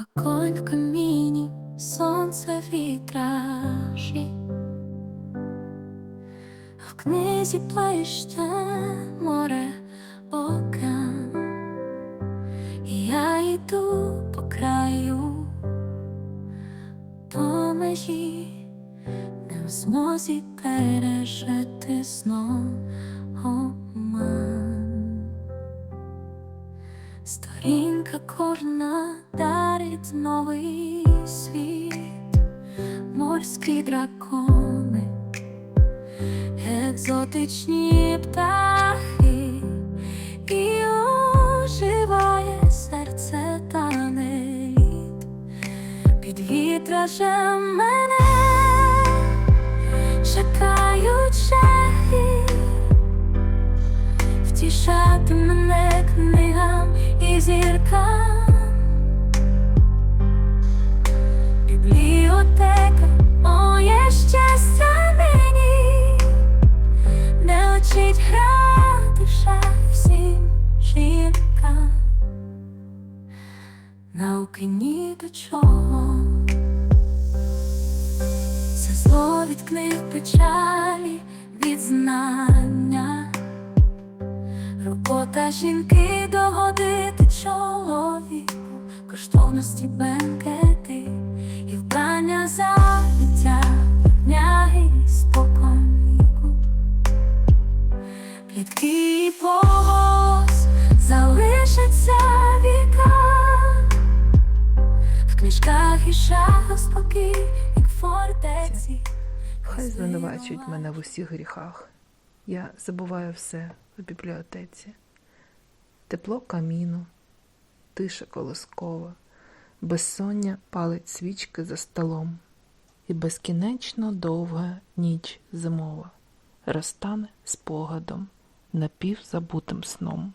Огонь в каміні, сонце вітражі, а в книзі плеще море океан, я йду по краю, по межі, не в змозі пережити обман. Сторінка кожна дарить новий світ, морські дракони, екзотичні птахи, і оживає серце танить під вітражем мене втішати мене книгам і зіркам. Бібліотека, моє щастя нині, не учить грати шах всім жінкам. Науки ні до чого. Це зло від книг печалі, від знання. Робота жінки догодити чоловіку, коштовності бенкети і вбрання заняття дняги і споконвіку. Плітки і погос залишаться віка, в книжках і шахах спокій, як фортеці. Хай звинувачують мене в усіх гріхах. Я забуваю все в бібліотеці. Тепло каміну, тиша колоскова, безсоння палить свічки за столом, і безкінечно довга ніч зимова розтане спогадом напівзабутим сном.